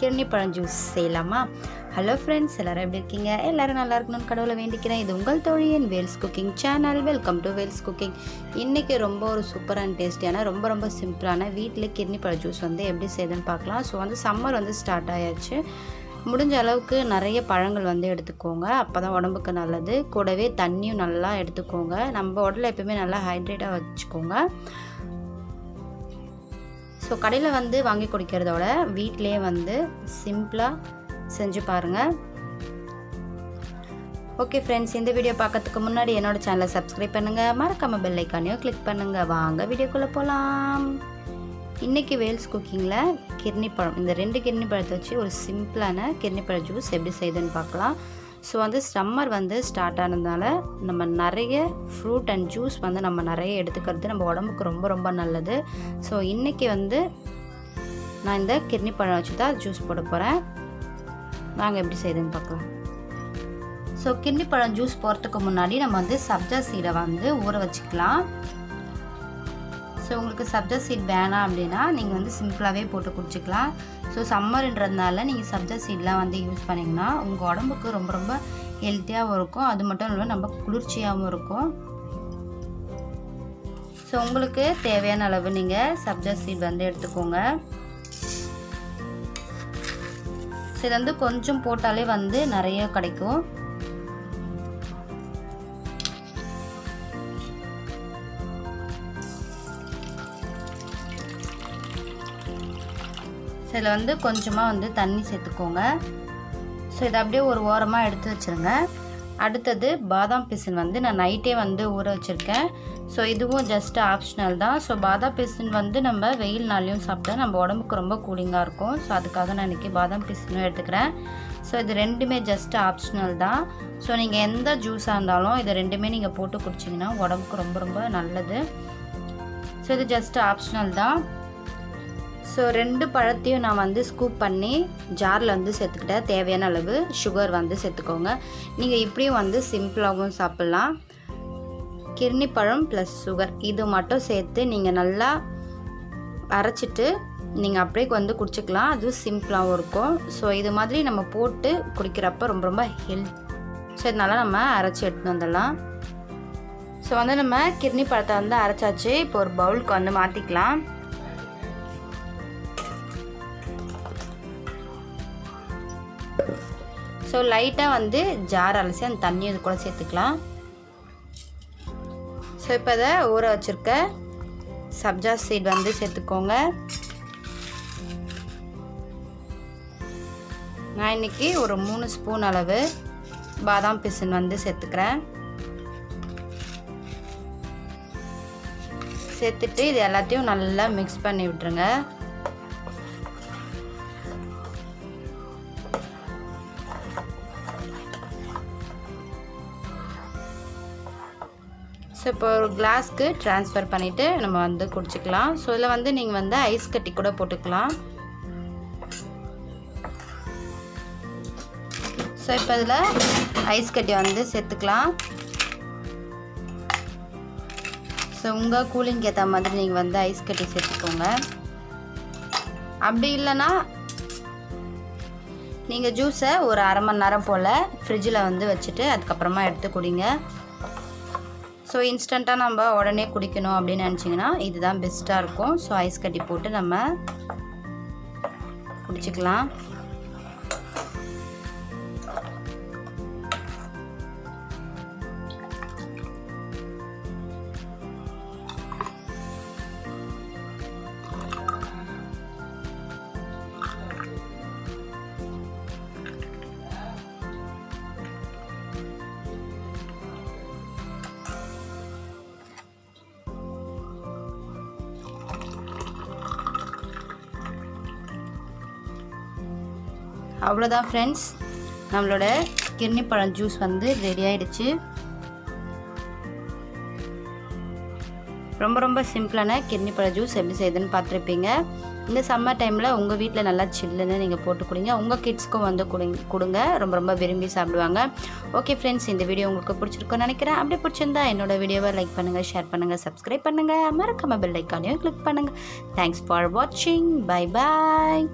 கிர்னி பழம் ஜூஸ் செய்யலாமா? Hello friends எல்லோரும் எப்படி இருக்கீங்க? எல்லோரும் நல்லா இருக்கணும்னு கடவுளை வேண்டிக்கிறேன். இது உங்கள் தோழியின் Vels cooking channel welcome to Vels cooking இன்றைக்கி ரொம்ப ஒரு சூப்பரான டேஸ்டியான ரொம்ப ரொம்ப சிம்பிளான வீட்டில் கிர்னி பழ ஜூஸ் வந்து எப்படி செய்யுதுன்னு பார்க்கலாம். ஸோ வந்து சம்மர் வந்து ஸ்டார்ட் ஆயாச்சு. முடிஞ்ச அளவுக்கு நிறைய பழங்கள் வந்து எடுத்துக்கோங்க. அப்போ தான் உடம்புக்கு நல்லது. கூடவே தண்ணியும் நல்லா எடுத்துக்கோங்க. நம்ம உடலை எப்பவுமே நல்லா ஹைட்ரேட்டாக வச்சுக்கோங்க. ஸோ கடையில் வந்து வாங்கி குடிக்கிறதோட வீட்டிலே வந்து சிம்பிளாக செஞ்சு பாருங்கள் ஓகே ஃப்ரெண்ட்ஸ் இந்த வீடியோ பார்க்கறதுக்கு முன்னாடி என்னோட சேனலை சப்ஸ்கிரைப் பண்ணுங்கள் மறக்காமல் பெல் ஐக்கானையும் கிளிக் பண்ணுங்கள் வாங்க வீடியோக்குள்ளே போகலாம் இன்றைக்கி வேல்ஸ் குக்கிங்கில் கிர்னி பழம் இந்த ரெண்டு கிர்னி பழத்தை வச்சு ஒரு சிம்பிளான கிர்னி பழ ஜூஸ் எப்படி செய்யுதுன்னு பார்க்கலாம். ஸோ வந்து சம்மர் வந்து ஸ்டார்ட் ஆனதுனால நம்ம நிறைய ஃப்ரூட் அண்ட் ஜூஸ் வந்து நம்ம நிறைய எடுத்துக்கிறது நம்ம உடம்புக்கு ரொம்ப ரொம்ப நல்லது. ஸோ இன்றைக்கி வந்து நான் இந்த கிர்னி பழம் வச்சு தான் ஜூஸ் போட போகிறேன் நாங்கள் எப்படி செய்யுதுன்னு பார்க்கலாம். ஸோ கிர்னி பழம் ஜூஸ் போகிறதுக்கு முன்னாடி நம்ம வந்து சப்ஜா சீடை வந்து ஊற வச்சுக்கலாம். ஸோ உங்களுக்கு சப்ஜா சீட் வேணாம் அப்படின்னா நீங்கள் வந்து சிம்பிளாகவே போட்டு குடிச்சிக்கலாம். ஸோ சம்மருன்றதுனால நீங்கள் சப்ஜா சீட்லாம் வந்து யூஸ் பண்ணிங்கன்னா உங்கள் உடம்புக்கு ரொம்ப ரொம்ப ஹெல்த்தியாகவும் இருக்கும். அது மட்டும் இல்லாமல் நம்ம குளிர்ச்சியாகவும் இருக்கும். ஸோ உங்களுக்கு தேவையான அளவு நீங்கள் சப்ஜா சீட் வந்து எடுத்துக்கோங்க. ஸோ இது வந்து கொஞ்சம் போட்டாலே வந்து நிறைய கிடைக்கும். ஸோ இதில் வந்து கொஞ்சமாக வந்து தண்ணி சேர்த்துக்கோங்க. ஸோ இதை அப்படியே ஒரு ஓரமாக எடுத்து வச்சுருங்க. அடுத்தது பாதாம் பிசின் வந்து நான் நைட்டே வந்து ஊற வச்சுருக்கேன். ஸோ இதுவும் ஜஸ்ட் ஆப்ஷனல் தான். ஸோ பாதாம் பிசின் வந்து நம்ம வெயில் நாளையும் சாப்பிட்டா நம்ம உடம்புக்கு ரொம்ப கூலிங்காக இருக்கும். ஸோ அதுக்காக நான் இன்றைக்கி பாதாம் பிசினும் எடுத்துக்கிறேன். ஸோ இது ரெண்டுமே ஜஸ்ட் ஆப்ஷனல் தான். ஸோ நீங்கள் எந்த ஜூஸாக இருந்தாலும் இது ரெண்டுமே நீங்கள் போட்டு குடிச்சிங்கன்னா உடம்புக்கு ரொம்ப ரொம்ப நல்லது. ஸோ இது ஜஸ்ட் ஆப்ஷனல் தான். ஸோ ரெண்டு பழத்தையும் நான் வந்து ஸ்கூப் பண்ணி ஜாரில் வந்து சேர்த்துக்கிட்டேன். தேவையான அளவு சுகர் வந்து சேர்த்துக்கோங்க. நீங்கள் இப்படியும் வந்து சிம்பிளாகவும் சாப்பிட்லாம். கிர்னி பழம் ப்ளஸ் சுகர் இது மட்டும் சேர்த்து நீங்கள் நல்லா அரைச்சிட்டு நீங்கள் அப்படியே வந்து குடிச்சிக்கலாம். அதுவும் சிம்பிளாகவும் இருக்கும். ஸோ இது மாதிரி நம்ம போட்டு குடிக்கிறப்ப ரொம்ப ரொம்ப ஹெல்த் ஸோ இதனால் நம்ம அரைச்சி எடுத்துன்னு வந்துடலாம். ஸோ வந்து நம்ம கிர்னி பழத்தை வந்து அரைச்சாச்சு. இப்போ ஒரு பவுலுக்கு வந்து மாற்றிக்கலாம் ஸோ லைட்டாக வந்து ஜார் அலசி அந்த தண்ணி இது கூட சேர்த்துக்கலாம். ஸோ இப்போ அதை ஊற வச்சுருக்க சப்ஜா சீட் வந்து சேர்த்துக்கோங்க. நான் இன்றைக்கி ஒரு மூணு ஸ்பூன் அளவு பாதாம் பிசின் வந்து சேர்த்துக்கிறேன். சேர்த்துட்டு இது எல்லாத்தையும் நல்லா மிக்ஸ் பண்ணி விட்டுருங்க. ஸோ இப்போ ஒரு கிளாஸ்க்கு ட்ரான்ஸ்ஃபர் பண்ணிவிட்டு நம்ம வந்து குடிச்சிக்கலாம். ஸோ இதில் வந்து நீங்கள் வந்து ஐஸ் கட்டி கூட போட்டுக்கலாம். ஸோ இப்போ இதில் ஐஸ் கட்டி வந்து சேர்த்துக்கலாம். ஸோ உங்கள் கூலிங்க்கு ஏற்ற மாதிரி நீங்கள் வந்து ஐஸ் கட்டி சேர்த்துக்கோங்க. அப்படி இல்லைன்னா நீங்கள் ஜூஸை ஒரு அரை மணி நேரம் போல் ஃப்ரிட்ஜில் வந்து வச்சுட்டு அதுக்கப்புறமா எடுத்து குடிங்க. ஸோ இன்ஸ்டண்ட்டாக நம்ம உடனே குடிக்கணும் அப்படின்னு நினச்சிங்கன்னா இதுதான் பெஸ்ட்டாக இருக்கும். ஸோ ஐஸ் கட்டி போட்டு நம்ம குடிச்சிக்கலாம். அவ்வளோதான் ஃப்ரெண்ட்ஸ் நம்மளோட கிர்னி பழம் ஜூஸ் வந்து ரெடி ஆகிடுச்சு ரொம்ப ரொம்ப சிம்பிளான கிர்னி பழ ஜூஸ் எப்படி செய்யுதுன்னு பார்த்துருப்பீங்க. இந்த சம்மர் டைமில் உங்கள் வீட்டில் நல்லா சில்லுன்னு நீங்கள் போட்டு கொடுங்க. உங்கள் கிட்ஸ்க்கும் வந்து கொடுங்க கொடுங்க. ரொம்ப ரொம்ப விரும்பி சாப்பிடுவாங்க. ஓகே ஃப்ரெண்ட்ஸ் இந்த வீடியோ உங்களுக்கு பிடிச்சிருக்குன்னு நினைக்கிறேன். அப்படி பிடிச்சிருந்தா என்னோடய வீடியோவை லைக் பண்ணுங்கள் ஷேர் பண்ணுங்கள் சப்ஸ்கிரைப் பண்ணுங்கள் மறக்காமல் பெல் ஐக்கானையும் கிளிக் பண்ணுங்கள் தேங்க்ஸ் ஃபார் வாட்சிங் பை பாய்